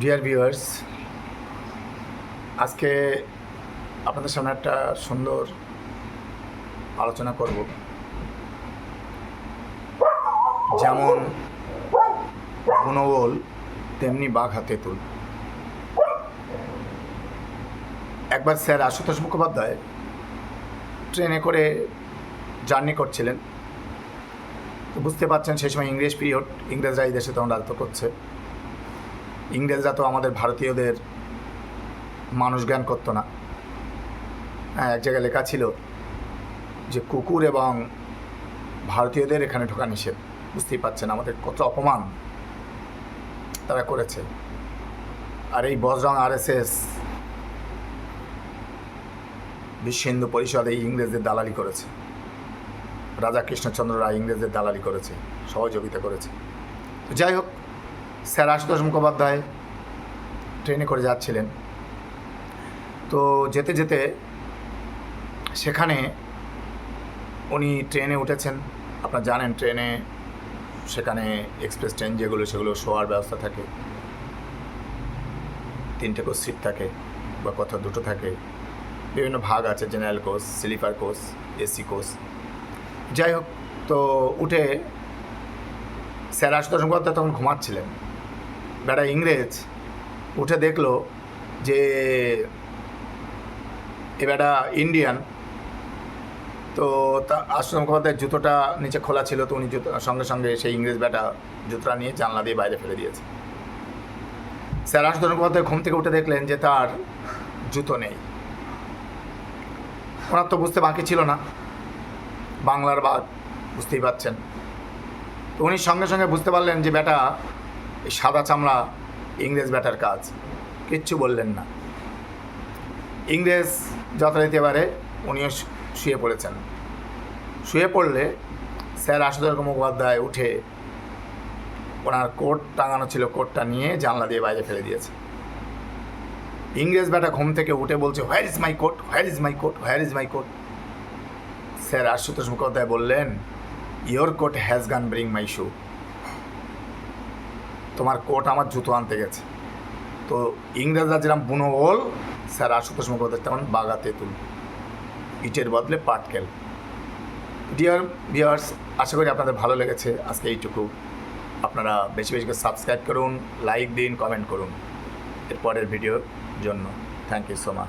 Dear viewers আজকে আপনাদের সামনে একটা সুন্দর আলোচনা করব। যেমন গুণবল তেমনি বাঘ হাতে তুল। একবার স্যার আশুতোষ মুখোপাধ্যায় ট্রেনে করে জার্নি করছিলেন। তো বুঝতে পারছেন সেই সময় ইংরেজ পিরিয়ড, ইংরেজরা এই দেশে তখন রাজত্ব করছে। ইংরেজরা তো আমাদের ভারতীয়দের মানুষ জ্ঞান করতো না। হ্যাঁ এক জায়গায় লেখা ছিল যে কুকুর এবং ভারতীয়দের এখানে ঢোকা নিষেধ। বুঝতেই পারছেন আমাদের কত অপমান তারা করেছে। আর এই বজরং আরএসএস বিশ্ব হিন্দু পরিষদ এই ইংরেজদের দালালি করেছে। রাজা কৃষ্ণচন্দ্র রায় ইংরেজদের দালালি করেছে, সহযোগিতা করেছে। যাই হোক স্যার আশুতোষ মুখোপাধ্যায় ট্রেনে করে যাচ্ছিলেন। তো যেতে যেতে সেখানে উনি ট্রেনে উঠেছেন। আপনারা জানেন ট্রেনে সেখানে এক্সপ্রেস ট্রেন যেগুলো সেগুলো শোয়ার ব্যবস্থা থাকে। তিনটে কোচ সিট থাকে বা কোথাও দুটো থাকে। বিভিন্ন ভাগ আছে, general coach, sleeper coach, AC coach. যাই হোক, তো উঠে স্যার আশুতোষ মুখোপাধ্যায় তখন ঘুমাচ্ছিলেন। বেটা ইংরেজ উঠে দেখল যে এ বেটা ইন্ডিয়ান। তো তা আশ্রম মুখোপাধ্যায়ের জুতোটা নিচে খোলা ছিল, তো উনি জুতো, সঙ্গে সঙ্গে সেই ইংরেজ বেটা জুতোটা নিয়ে জানলা দিয়ে বাইরে ফেলে দিয়েছে। স্যার আশুতোষ মুখোপাধ্যায় ঘুম থেকে উঠে দেখলেন যে তার জুতো নেই। ওনার তো বুঝতে বাকি ছিল না। বাংলার বাদ, বুঝতেই পারছেন। তো উনি সঙ্গে সঙ্গে বুঝতে পারলেন যে বেটা সাদা চামড়া ইংরেজ ব্যাটার কাজ। কিচ্ছু বললেন না। ইংরেজ যথারীতি এবারে উনিও শুয়ে পড়েছেন। শুয়ে পড়লে স্যার আশুতোষ মুখোপাধ্যায় উঠে ওনার কোট টাঙানো ছিল, কোটটা নিয়ে জানলা দিয়ে বাইরে ফেলে দিয়েছে। ইংরেজ ব্যাটা ঘুম থেকে উঠে বলছে where is my coat where is my coat where is my coat sir Ashutosh Mukhopadhyay বললেন your coat has gone bring my shoe তোমার কোট আমার জুতো আনতে গেছে। তো ইংরেজরা যেরকম বুনো ওল, স্যার আশুতোষ মুখোপাধ্যায় তেমন বাগাতে তেঁতুল। ইটের বদলে পাটকেল। ডিয়ার ভিওয়ার্স আশা করি আপনাদের ভালো লেগেছে। আজকে এইটুকু। আপনারা বেশি বেশি করে সাবস্ক্রাইব করুন লাইক দিন কমেন্ট করুন। এরপরের ভিডিওর জন্য। Thank you so much